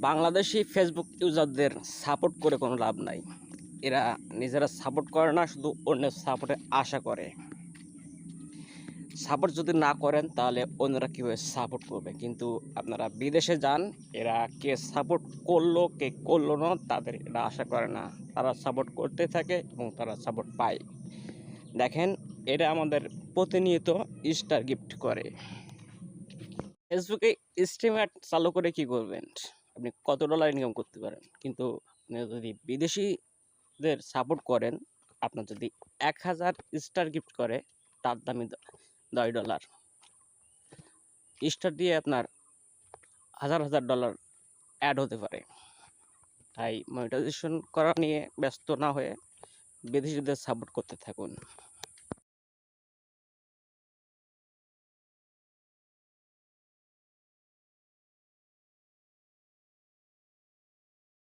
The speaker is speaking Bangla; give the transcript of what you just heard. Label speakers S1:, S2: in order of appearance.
S1: বাংলাদেশি ফেসবুক ইউজারদের সাপোর্ট করে কোনো লাভ নাই। এরা নিজেরা সাপোর্ট করে না, শুধু অন্যের সাপোর্টে আশা করে। সাপোর্ট যদি না করেন, তাহলে অন্যরা কীভাবে সাপোর্ট করবে? কিন্তু আপনারা বিদেশে যান, এরা কে সাপোর্ট করল, কে করল না, তাদের এরা আশা করে না। তারা সাপোর্ট করতে থাকে এবং তারা সাপোর্ট পায়। দেখেন, এটা আমাদের প্রতিনিয়ত স্টার গিফট করে। ফেসবুকে স্ট্রিমার চালু করে কি করবেন? আপনি কত ডলার ইনকাম করতে পারেন। কিন্তু আপনি যদি বিদেশিদের সাপোর্ট করেন, আপনার যদি এক হাজার স্টার গিফট করে, তার দামি দশ ডলার স্টার দিয়ে আপনার হাজার হাজার ডলার অ্যাড হতে পারে। তাই মনিটাইজেশন করা নিয়ে ব্যস্ত না হয়ে বিদেশিদের সাপোর্ট করতে থাকুন।